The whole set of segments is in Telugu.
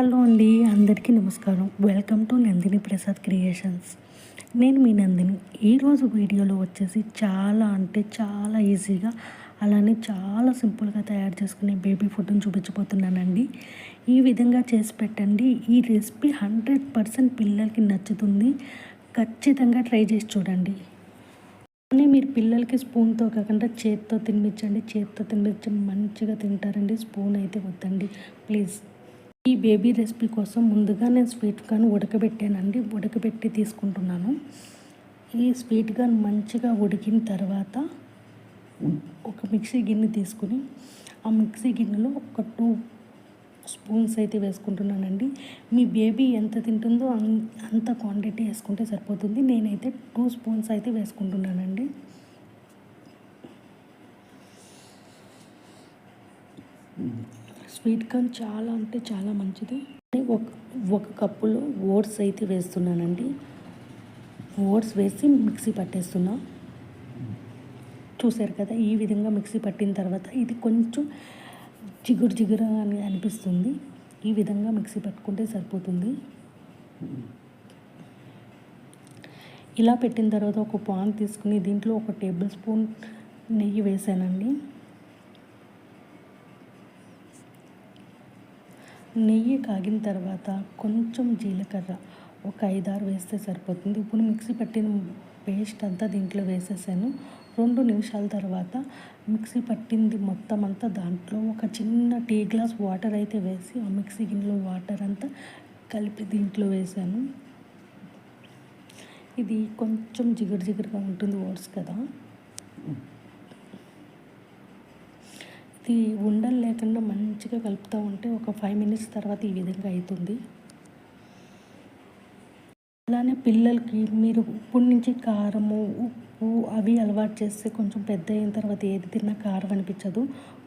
హలో అండి అందరికీ నమస్కారం. Welcome to Nandini Prasad creations నేను మీ నందిని. ఈరోజు వీడియోలో వచ్చేసి చాలా అంటే చాలా ఈజీగా అలానే చాలా సింపుల్గా తయారు చేసుకునే బేబీ ఫుడ్ని చూపించబోతున్నానండి. ఈ విధంగా చేసి పెట్టండి. ఈ రెసిపీ హండ్రెడ్ పర్సెంట్ పిల్లలకి నచ్చుతుంది. ఖచ్చితంగా ట్రై చేసి చూడండి. కానీ మీరు పిల్లలకి స్పూన్తో కాకుండా చేత్తో తినిపించండి. చేత్తో తినిపించండి మంచిగా తింటారండి. స్పూన్ అయితే వద్దండి. ప్లీజ్. ఈ బేబీ రెసిపీ కోసం ముందుగా నేను స్వీట్ కార్న్ ఉడకబెట్టానండి. ఉడకబెట్టి తీసుకుంటున్నాను. ఈ స్వీట్ కార్న్ మంచిగా ఉడికిన తర్వాత ఒక మిక్సీ గిన్నె తీసుకుని ఆ మిక్సీ గిన్నెలో ఒక టూ స్పూన్స్ అయితే వేసుకుంటున్నానండి. మీ బేబీ ఎంత తింటుందో అంత క్వాంటిటీ వేసుకుంటే సరిపోతుంది. నేనైతే టూ స్పూన్స్ అయితే వేసుకుంటున్నానండి. స్వీట్ కార్న్ చాలా అంటే చాలా మంచిది. ఒక ఒక కప్పులో ఓట్స్ అయితే వేస్తున్నానండి. ఓట్స్ వేసి మిక్సీ పట్టేస్తున్నా. చూసారు కదా ఈ విధంగా మిక్సీ పట్టిన తర్వాత ఇది కొంచెం జిగురు జిగురు అని అనిపిస్తుంది. ఈ విధంగా మిక్సీ పట్టుకుంటే సరిపోతుంది. ఇలా పెట్టిన తర్వాత ఒక పాన్ తీసుకుని దీంట్లో ఒక టేబుల్ స్పూన్ నెయ్యి వేసానండి. నెయ్యి కాగిన తర్వాత కొంచెం జీలకర్ర ఒక ఐదారు వేస్తే సరిపోతుంది. ఇప్పుడు మిక్సీ పట్టిన పేస్ట్ అంతా దీంట్లో వేసేసాను. రెండు నిమిషాల తర్వాత మిక్సీ పట్టింది మొత్తం అంతా దాంట్లో ఒక చిన్న టీ గ్లాస్ వాటర్ అయితే వేసి ఆ మిక్సీ గిన్నెలో వాటర్ అంతా కలిపి దీంట్లో వేసాను. ఇది కొంచెం జిగురు జిగురుగా ఉంటుంది ఓట్స్ కదా. ఇది ఉండలు లేకుండా మంచిగా కలుపుతూ ఉంటే ఒక ఫైవ్ మినిట్స్ తర్వాత ఈ విధంగా అవుతుంది అలానే పిల్లలకి మీరు ఇప్పటి నుంచి కారము ఉప్పు అవి అలవాటు చేస్తే కొంచెం పెద్ద అయిన తర్వాత ఏది తిన్నా కారం అనిపించదు.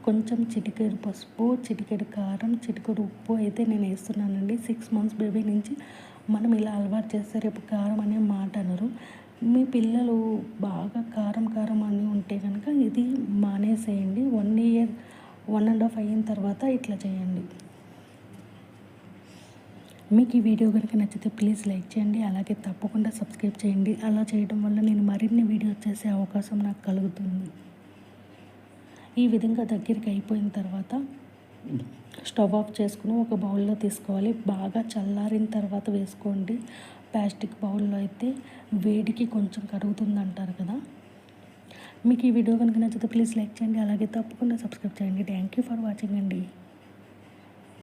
కొంచెం చిటికెడు పసుపు చిటికెడు కారం చిటికెడు ఉప్పు అయితే నేను వేస్తున్నానండి. సిక్స్ మంత్స్ బేబీ నుంచి మనం ఇలా అలవాటు చేస్తే రేపు కారం అనే మాట అనరు. మీ పిల్లలు బాగా కారం కారం అని ఉంటే కనుక ఇది మానేసేయండి. One year one and half అయిన తర్వాత ఇట్లా చేయండి. మీకు ఈ వీడియో కనుక నచ్చితే ప్లీజ్ లైక్ చేయండి అలాగే తప్పకుండా సబ్స్క్రైబ్ చేయండి. అలా చేయడం వల్ల నేను మరిన్ని వీడియోస్ చేసే అవకాశం నాకు కలుగుతుంది. ఈ విధంగా దగ్గరికి అయిపోయిన తర్వాత స్టవ్ ఆఫ్ చేసుకుని ఒక బౌల్లో తీసుకోవాలి. బాగా చల్లారిన తర్వాత వేసుకోండి. ప్లాస్టిక్ బౌల్లో అయితే వేడికి కొంచెం కరుగుతుంది అంటారు కదా. మీకు ఈ వీడియో కనుక నచ్చితే ప్లీజ్ లైక్ చేయండి అలాగే తప్పకుండా సబ్స్క్రైబ్ చేయండి. థ్యాంక్ యూ ఫర్ వాచింగ్ అండి.